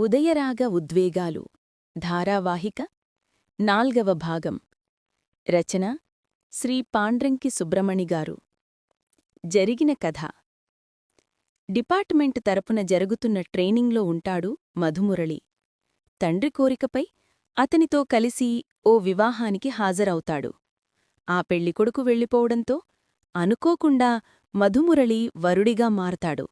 ఉదయరాగ ఉద్వేగాలు. ధారావాహిక నాల్గవ భాగం. రచన శ్రీ పాండ్రంకి సుబ్రమణిగారు జరిగిన కథ. డిపార్ట్మెంట్ తరపున జరుగుతున్న ట్రైనింగ్లో ఉంటాడు మధుమురళి. తండ్రి కోరికపై అతనితో కలిసి ఓ వివాహానికి హాజరవుతాడు. ఆ పెళ్ళికొడుకు వెళ్ళిపోవడంతో అనుకోకుండా మధుమురళి వరుడిగా మారతాడు.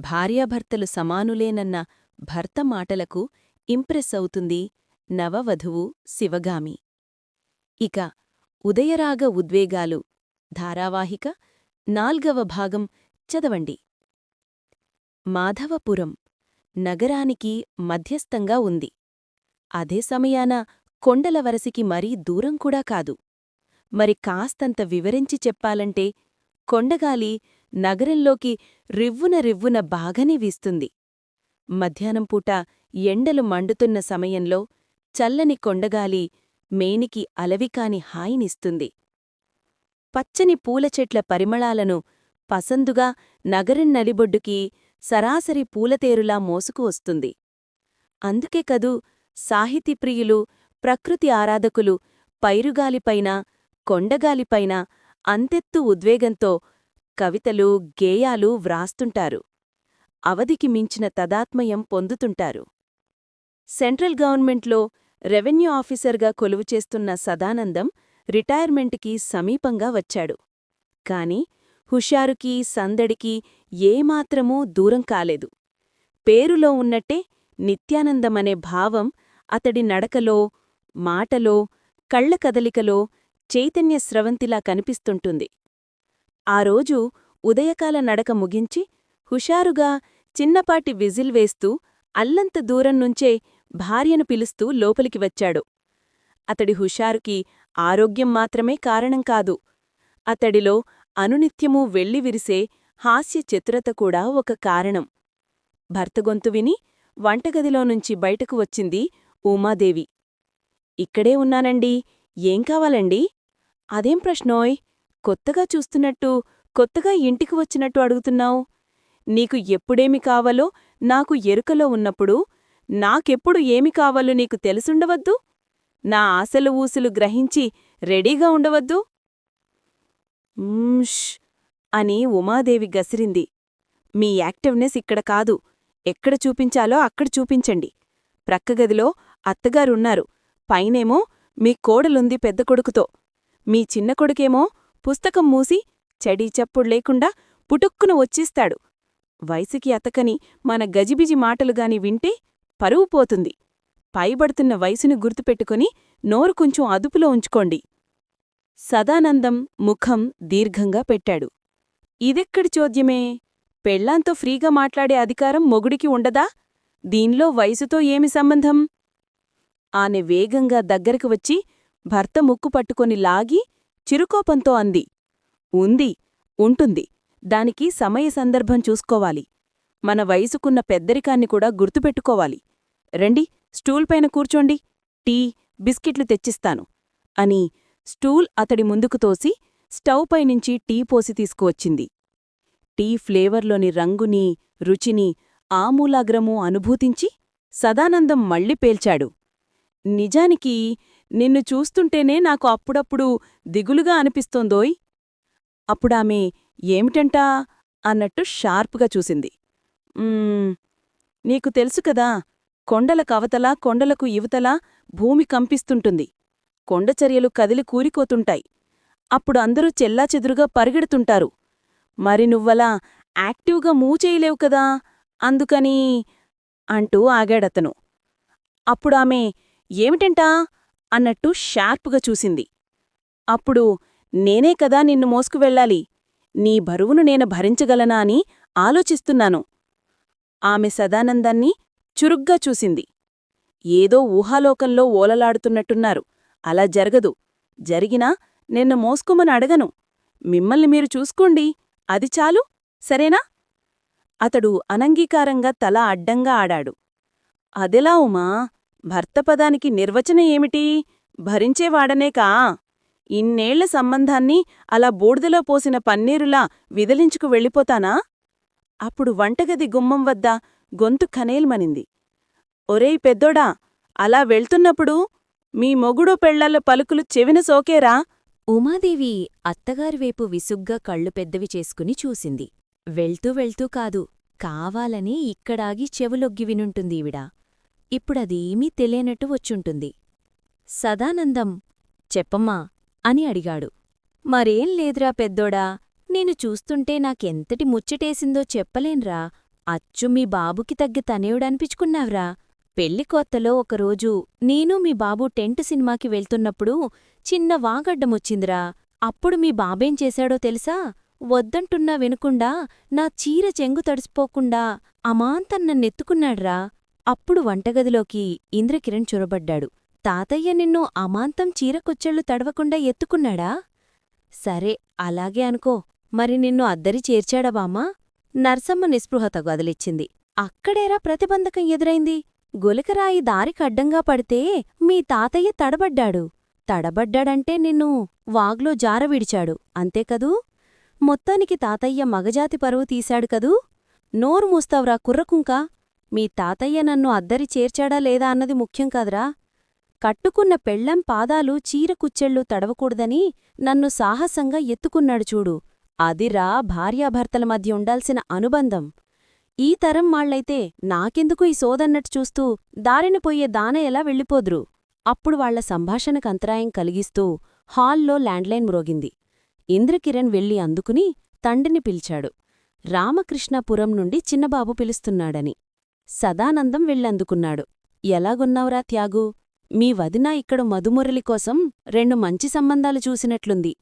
భార్యాభర్తలు సమానులేనన్న భర్త మాటలకు ఇంప్రెస్ అవుతుంది నవవధువు శివగామి. ఇక ఉదయరాగ ఉద్వేగాలు ధారావాహిక నాల్గవ భాగం చదవండి. మాధవపురం నగరానికి మధ్యస్థంగా ఉంది. అదే సమయాన కొండల వరసికి మరీ దూరం కూడా కాదు. మరి కాస్తంత వివరించి చెప్పాలంటే కొండగాలి నగరంలోకి రివ్వున రివ్వున బాగనే వీస్తుంది. మధ్యాహ్నం పూట ఎండలు మండుతున్న సమయంలో చల్లని కొండగాలి మేనికి అలవికాని హాయినిస్తుంది. పచ్చని పూలచెట్ల పరిమళాలను పసందుగా నగరం నలిబొడ్డుకి సరాసరి పూలతేరులా మోసుకు వస్తుంది. అందుకే కదూ సాహితీప్రియులు ప్రకృతి ఆరాధకులు పైరుగాలిపైన కొండగాలిపైన అంతెత్తు ఉద్వేగంతో కవితలు గేయాలు వ్రాస్తుంటారు. అవధికి మించిన తదాత్మయం పొందుతుంటారు. సెంట్రల్ గవర్నమెంట్లో రెవెన్యూ ఆఫీసర్గా కొలువుచేస్తున్న సదానందం రిటైర్మెంట్కి సమీపంగా వచ్చాడు. కాని హుషారుకీ సందడికి ఏమాత్రమూ దూరం కాలేదు. పేరులో ఉన్నట్టే నిత్యానందమనే భావం అతడి నడకలో మాటలో కళ్ళ కదలికలో చైతన్య స్రవంతిలా కనిపిస్తుంటుంది. ఆ రోజు ఉదయకాల నడక ముగించి హుషారుగా చిన్నపాటి విజిల్ వేస్తూ అల్లంత దూరం నుంచే భార్యను పిలుస్తూ లోపలికి వచ్చాడు. అతడి హుషారుకి ఆరోగ్యం మాత్రమే కారణం కాదు. అతడిలో అనునిత్యమూ వెళ్ళివిరిసే హాస్య చతురత కూడా ఒక కారణం. భర్త గొంతు విని వంటగదిలోనుంచి బయటకు వచ్చింది ఉమాదేవి. ఇక్కడే ఉన్నానండి. ఏం కావాలండి? అదేం ప్రశ్నోయ్? కొత్తగా చూస్తున్నట్టు కొత్తగా ఇంటికి వచ్చినట్టు అడుగుతున్నావు. నీకు ఎప్పుడేమి కావాలో నాకు ఎరుకలో ఉన్నప్పుడు నాకెప్పుడు ఏమి కావాలో నీకు తెలుసుండవద్దు? నా ఆశలు ఊసులు గ్రహించి రెడీగా ఉండవద్దు? అని ఉమాదేవి గసిరింది. మీ యాక్టివ్నెస్ ఇక్కడ కాదు. ఎక్కడ చూపించాలో అక్కడ చూపించండి. ప్రక్కగదిలో అత్తగారున్నారు. పైనేమో మీ కోడలుంది పెద్ద కొడుకుతో. మీ చిన్న కొడుకేమో పుస్తకం మూసి చెడీ చప్పుడు లేకుండా పుటుక్కున వచ్చిస్తాడు. వయసుకి అతకని మన గజిబిజి మాటలుగాని వింటే పరువు పోతుంది. పైబడుతున్న వయసును గుర్తుపెట్టుకుని నోరు కొంచెం అదుపులో ఉంచుకోండి. సదానందం ముఖం దీర్ఘంగా పెట్టాడు. ఇదెక్కడి చోద్యమే? పెళ్ళాంతో ఫ్రీగా మాట్లాడే అధికారం మొగుడికి ఉండదా? దీనిలో వయసుతో ఏమి సంబంధం? ఆమె వేగంగా దగ్గరకు వచ్చి భర్త ముక్కు పట్టుకొని లాగి చిరుకోపంతో అంది. ఉంది ఉంటుంది. దానికి సమయ సందర్భం చూసుకోవాలి. మన వయసుకున్న పెద్దరికాన్ని కూడా గుర్తుపెట్టుకోవాలి. రండి స్టూల్ పైన కూర్చోండి. టీ బిస్కెట్లు తెచ్చిస్తాను అని స్టూల్ అతడి ముందుకు తోసి స్టవ్ పైనుంచి టీ పోసి తీసుకువచ్చింది. టీ ఫ్లేవర్లోని రంగుని రుచిని ఆమూలాగ్రమూ అనుభూతించి సదానందం మళ్ళీ పేల్చాడు. నిజానికి నిన్ను చూస్తుంటేనే నాకు అప్పుడప్పుడు దిగులుగా అనిపిస్తోందోయ్. అప్పుడామె ఏమిటంటా? అన్నట్టు షార్పుగా చూసింది. నీకు తెలుసు కదా కొండల కవతలా కొండలకు ఇవతలా భూమి కంపిస్తుంటుంది. కొండచర్యలు కదిలి కూరికోతుంటాయి అప్పుడు అందరూ చెల్లాచెదురుగా పరిగెడుతుంటారు. మరి నువ్వలా యాక్టివ్గా మూవ్ చేయలేవు కదా అందుకని అంటూ ఆగాడతను. అప్పుడామె ఏమిటంటా? అన్నట్టు షార్పుగా చూసింది. అప్పుడు నేనే కదా నిన్ను మోసుకువెళ్ళాలి నీ బరువును నేను భరించగలనా అని ఆలోచిస్తున్నాను. ఆమె సదానందాన్ని చురుగ్గా చూసింది. ఏదో ఊహాలోకంలో ఓలలాడుతున్నట్టున్నారు. అలా జరగదు. జరిగినా నిన్ను మోసుకోమని అడగను. మిమ్మల్ని మీరు చూసుకోండి. అది చాలు. సరేనా? అతడు అనంగీకారంగా తల అడ్డంగా ఆడాడు. అదెలా ఉమా? భర్తపదానికి నిర్వచన ఏమిటి? భరించేవాడనేకా ఇన్నేళ్ళ సంబంధాన్ని అలా బూడిదలో పోసిన పన్నీరులా విదిలించుకు వెళ్ళిపోతానా? అప్పుడు వంటగది గుమ్మం వద్ద గొంతు ఖనేల్మనింది ఒరేయ్ పెద్దోడా అలా వెళ్తున్నప్పుడు మీ మొగుడు పెళ్ళల పలుకులు చెవిన సోకేరా? ఉమాదేవి అత్తగారివైపు విసుగ్గా కళ్ళు పెద్దవి చేసుకుని చూసింది. వెళ్తూ వెళ్తూ కాదు కావాలని ఇక్కడాగి చెవులొగ్గి వినుంటుందీవిడ ఇప్పుడదేమీ తెలియనట్టు వచ్చుంటుంది. సదానందం చెప్పమ్మా అని అడిగాడు. మరేం లేదురా పెద్దోడా నేను చూస్తుంటే నాకెంతటి ముచ్చటేసిందో చెప్పలేన్రా. అచ్చు మీ బాబుకి తగ్గి తనేవుడనిపించుకున్నావ్రా. పెళ్ళికొత్తలో ఒకరోజు నేను మీ బాబు టెంట్ సినిమాకి వెళ్తున్నప్పుడు చిన్న వాగడ్డమొచ్చిందిరా. అప్పుడు మీ బాబేం చేశాడో తెలుసా? వద్దంటున్నా వినకుండా నా చీర చెంగు తడిసిపోకుండా అమాంతం నన్నెత్తుకున్నాడ్రా. అప్పుడు వంటగదిలోకి ఇంద్రకిరణ్ చొరబడ్డాడు. తాతయ్య నిన్ను అమాంతం చీరకొచ్చెళ్ళు తడవకుండా ఎత్తుకున్నాడా? సరే అలాగే అనుకో. మరి నిన్ను అద్దరి చేర్చాడా బామ్మా? నర్సమ్మ నిస్పృహత గదిలిచ్చింది అక్కడేరా ప్రతిబంధకం ఎదురైంది? గులకరాయి దారికడ్డంగా పడితే మీ తాతయ్య తడబడ్డాడు. తడబడ్డాడంటే నిన్ను వాగ్లో జారవిడిచాడు అంతేకదూ మొత్తానికి తాతయ్య మగజాతి పరువు తీశాడు కదూ? నోరు మూస్తావురా కుర్రకుంక. మీ తాతయ్య నన్ను అద్దరి చేర్చాడా లేదా అన్నది ముఖ్యం కాదురా. కట్టుకున్న పెళ్ళం పాదాలు చీరకుచ్చెళ్ళు తడవకూడదని నన్ను సాహసంగా ఎత్తుకున్నాడు చూడు. అదిరా భార్యాభర్తల మధ్య ఉండాల్సిన అనుబంధం. ఈ తరం వాళ్ళైతే నాకెందుకు ఈ సోదన్నట్టు చూస్తూ దారిన పోయే దాన ఎలా వెళ్ళిపోద్రు? అప్పుడు వాళ్ళ సంభాషణకు అంతరాయం కలిగిస్తూ హాల్లో ల్యాండ్లైన్ మ్రోగింది. ఇంద్రకిరణ్ వెళ్ళి అందుకుని తండ్రిని పిలిచాడు. రామకృష్ణపురం నుండి చిన్నబాబు పిలుస్తున్నాడని. సదానందం వెళ్ళందుకున్నాడు. ఎలాగున్నావురా త్యాగు? మీ వదిన ఇక్కడ మధుమురళి కోసం రెండు మంచి సంబంధాలు చూసినట్లుంది.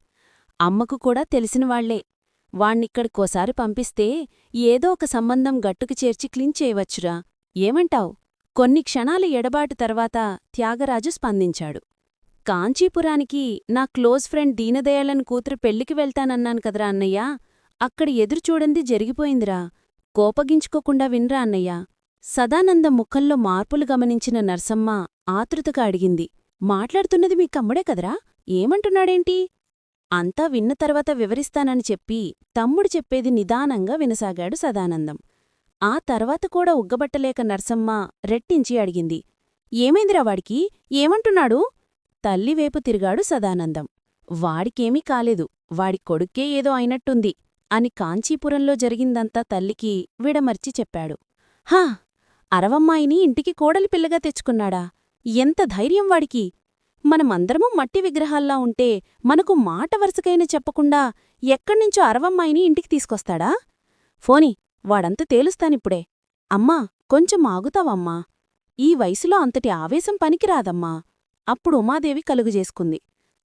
అమ్మకు కూడా తెలిసినవాళ్ళే వాణ్ణిక్కడికోసారి పంపిస్తే ఏదో ఒక సంబంధం గట్టుకు చేర్చి క్లీన్ చేయవచ్చురా. ఏమంటావ్? కొన్ని క్షణాల ఎడబాటు తర్వాత త్యాగరాజు స్పందించాడు. కాంచీపురానికి నా క్లోజ్ ఫ్రెండ్ దీనదయాళన్ కూతురు పెళ్ళికి వెళ్తానన్నాను కదరా అన్నయ్యా. అక్కడ ఎదురుచూడంది జరిగిపోయిందిరా. కోపగించుకోకుండా విన్రా అన్నయ్యా. సదానందం ముఖంలో మార్పులు గమనించిన నర్సమ్మ ఆతృతగా అడిగింది. మాట్లాడుతున్నది మీ కమ్ముడే కదరా? ఏమంటున్నాడేంటి? అంతా విన్న తర్వాత వివరిస్తానని చెప్పి తమ్ముడు చెప్పేది నిదానంగా వినసాగాడు సదానందం. ఆ తర్వాత కూడా ఉగ్గబట్టలేక నర్సమ్మ రెట్టించి అడిగింది. ఏమైందిరా వాడికి? ఏమంటున్నాడు? తల్లివేపు తిరిగాడు సదానందం. వాడికేమీ కాలేదు. వాడి కొడుక్కే ఏదో అయినట్టుంది అని కాంచీపురంలో జరిగిందంతా తల్లికి విడమర్చి చెప్పాడు. హా! అరవమ్మాయిని ఇంటికి కోడలి పిల్లగా తెచ్చుకున్నాడా? ఎంత ధైర్యం వాడికి! మనమందరమూ మట్టి విగ్రహాల్లా ఉంటే మనకు మాట వరుసకైనా చెప్పకుండా ఎక్కడ్నుంచో అరవమ్మాయిని ఇంటికి తీసుకొస్తాడా? ఫోని వాడంత తేలుస్తానిప్పుడే. అమ్మా కొంచెం ఆగుతావమ్మా. ఈ వయసులో అంతటి ఆవేశం పనికిరాదమ్మా. అప్పుడు ఉమాదేవి కలుగుజేసుకుంది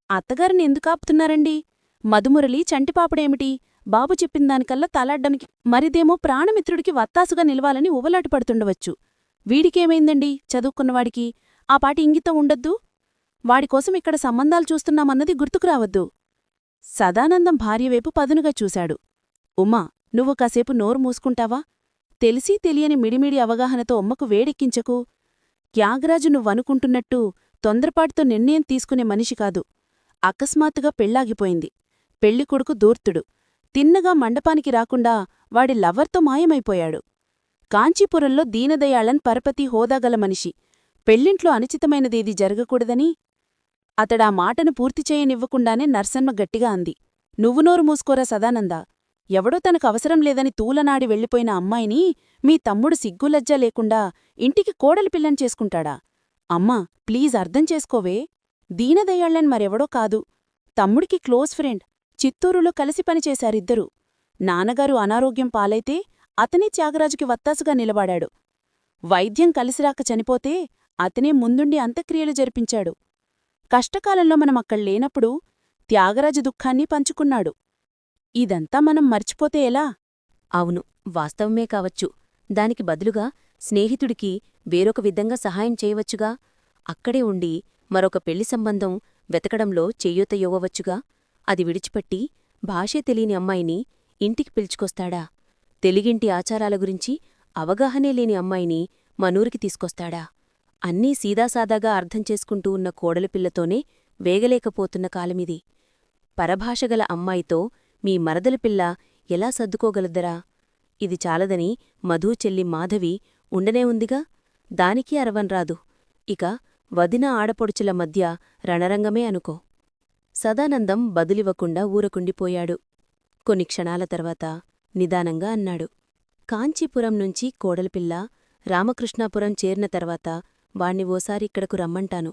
అత్తగారిని ఎందుకాపుతున్నారండి మధుమురళి చంటిపాపడేమిటి? బాబు చెప్పిందానికల్లా తలాడ్డానికి మరిదేమో ప్రాణమిత్రుడికి వత్తాసుగా నిలవాలని ఉబలాటపడుతుండవచ్చు వీడికేమైందండి? చదువుకున్నవాడికి ఆ పాటి ఇంగితం ఉండొద్దు? వాడికోసం ఇక్కడ సంబంధాలు చూస్తున్నామన్నది గుర్తుకురావద్దు సదానందం భార్యవైపు పదునుగా చూశాడు. ఉమ్మా నువ్వు కాసేపు నోరు మూసుకుంటావా? తెలిసీ తెలియని మిడిమిడి అవగాహనతో అమ్మకు వేడెక్కించకు. త్యాగరాజు నువ్వనుకుంటున్నట్టు తొందరపాటుతో నిర్ణయం తీసుకునే మనిషి కాదు. అకస్మాత్తుగా పెళ్ళాగిపోయింది పెళ్ళికొడుకు దూర్తుడు తిన్నగా మండపానికి రాకుండా వాడి లవర్తో మాయమైపోయాడు. కాంచీపురంలో దీనదయాళన్ పరపతి హోదాగల మనిషి. పెళ్ళింట్లో అనుచితమైనదేది జరగకూడదని అతడా మాటను పూర్తి చేయనివ్వకుండానే నర్సమ్మ గట్టిగా అంది. నువ్వు నోరు మూసుకోరా సదానంద. ఎవడో తనకు అవసరం లేదని తూలనాడి వెళ్ళిపోయిన అమ్మాయిని మీ తమ్ముడు సిగ్గులజ్జా లేకుండా ఇంటికి కోడలి పిల్లని చేసుకుంటాడా? అమ్మా ప్లీజ్ అర్థం చేసుకోవే. దీనదయాళ్ళన్ మరెవడో కాదు. తమ్ముడికి క్లోజ్ ఫ్రెండ్. చిత్తూరులో కలిసి పనిచేశారిద్దరూ. నాన్నగారు అనారోగ్యం పాలైతే అతనే త్యాగరాజుకి వత్తాసుగా నిలబడాడు. వైద్యం కలిసిరాక చనిపోతే అతనే ముందుండి అంత్యక్రియలు జరిపించాడు. కష్టకాలంలో మనమక్కడ లేనప్పుడు త్యాగరాజు దుఃఖాన్ని పంచుకున్నాడు. ఇదంతా మనం మర్చిపోతే ఎలా? అవును వాస్తవమే కావచ్చు. దానికి బదులుగా స్నేహితుడికి వేరొక విధంగా సహాయం చేయవచ్చుగా? అక్కడే ఉండి మరొక పెళ్ళి సంబంధం వెతకడంలో చేయూత ఇవ్వవచ్చుగా అది విడిచిపెట్టి భాషే తెలియని అమ్మాయిని ఇంటికి పిలుచుకొస్తాడా? తెలుగింటి ఆచారాల గురించి అవగాహనే లేని అమ్మాయిని మనూరికి తీసుకొస్తాడా? అన్నీ సీదాసాదాగా అర్థం చేసుకుంటూ ఉన్న కోడలిపిల్లతోనే వేగలేకపోతున్న కాలమిది. పరభాషగల అమ్మాయితో మీ మరదలపిల్ల ఎలా సర్దుకోగలద్దరా? ఇది చాలదని మధూ చెల్లి మాధవి ఉండనే ఉందిగా? దానికి అరవన్రాదు. ఇక వదిన ఆడపొడుచుల మధ్య రణరంగమే అనుకో. సదానందం బదులివ్వకుండా ఊరకుండిపోయాడు. కొన్ని క్షణాల తర్వాత నిదానంగా అన్నాడు. కాంచీపురం నుంచి కోడలిపిల్ల రామకృష్ణాపురం చేరిన తర్వాత వాణ్ణి ఓసారి ఇక్కడకు రమ్మంటాను.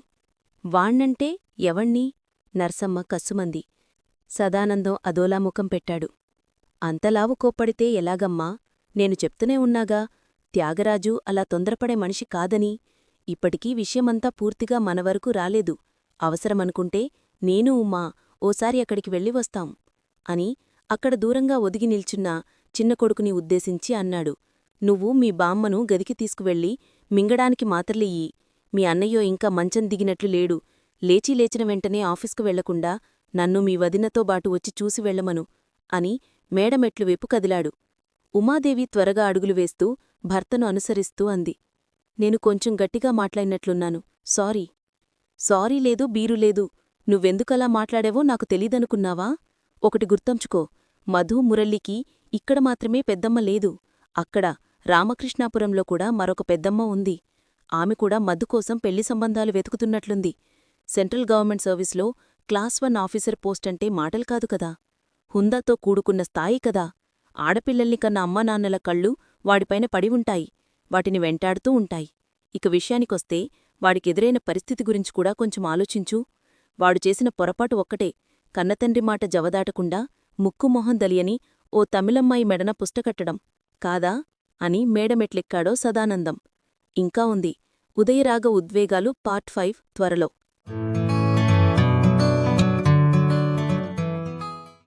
వాణ్ణంటే ఎవణ్ణి? నర్సమ్మ కస్సుమంది సదానందం అదోలా ముఖం పెట్టాడు. అంతలావు కోప్పడితే ఎలాగమ్మా? నేను చెప్తూనే ఉన్నాగా త్యాగరాజు అలా తొందరపడే మనిషి కాదని. ఇప్పటికీ విషయమంతా పూర్తిగా మనవరకు రాలేదు. అవసరమనుకుంటే నేను ఉమ్మా ఓసారి అక్కడికి వెళ్ళి వస్తాం అని అక్కడ దూరంగా ఒదిగి నిల్చున్న చిన్న కొడుకుని ఉద్దేశించి అన్నాడు. నువ్వు మీ బామ్మను గదికి తీసుకువెళ్ళి మింగడానికి మాత్రలియ్యి మీ అన్నయ్యో ఇంకా మంచం దిగినట్లు లేడు. లేచి లేచిన వెంటనే ఆఫీస్కు వెళ్ళకుండా నన్ను మీ వదినతో బాటు వచ్చి చూసి వెళ్ళమను అని మేడమెట్లు వైపు కదిలాడు. ఉమాదేవి త్వరగా అడుగులు వేస్తూ భర్తను అనుసరిస్తూ అంది. నేను కొంచెం గట్టిగా మాట్లాడినట్లున్నాను. సారీ. సారీ లేదు బీరు లేదు. నువ్వెందుకలా మాట్లాడావో నాకు తెలీదనుకున్నావా? ఒకటి గుర్తంచుకో. మధు మురళికి ఇక్కడ మాత్రమే పెద్దమ్మ లేదు. అక్కడ రామకృష్ణాపురంలో కూడా మరొక పెద్దమ్మ ఉంది. ఆమె కూడా మధు కోసం పెళ్ళి సంబంధాలు వెతుకుతున్నట్లుంది. సెంట్రల్ గవర్నమెంట్ సర్వీస్లో క్లాస్ వన్ ఆఫీసర్ పోస్ట్ అంటే మాటలు కాదు కదా. హుందాతో కూడుకున్న స్థాయి కదా. ఆడపిల్లల్ని కన్న అమ్మానాన్నల కళ్ళు వాడిపైన పడి ఉంటాయి. వాటిని వెంటాడుతూ ఉంటాయి. ఇక విషయానికొస్తే వాడికెదురైన పరిస్థితి గురించి కూడా కొంచెం ఆలోచించు. వాడు చేసిన పొరపాటు ఒక్కటే. కన్నతండ్రి మాట జవదాటకుండా ముక్కుమొహం దలియని ఓ తమిళమ్మాయి మెడన పుష్టకట్టడం కాదా? అని మేడమెట్లెక్కాడో సదానందం. ఇంకా ఉంది. ఉదయరాగ ఉద్వేగాలు పార్ట్ ఫైవ్ త్వరలో.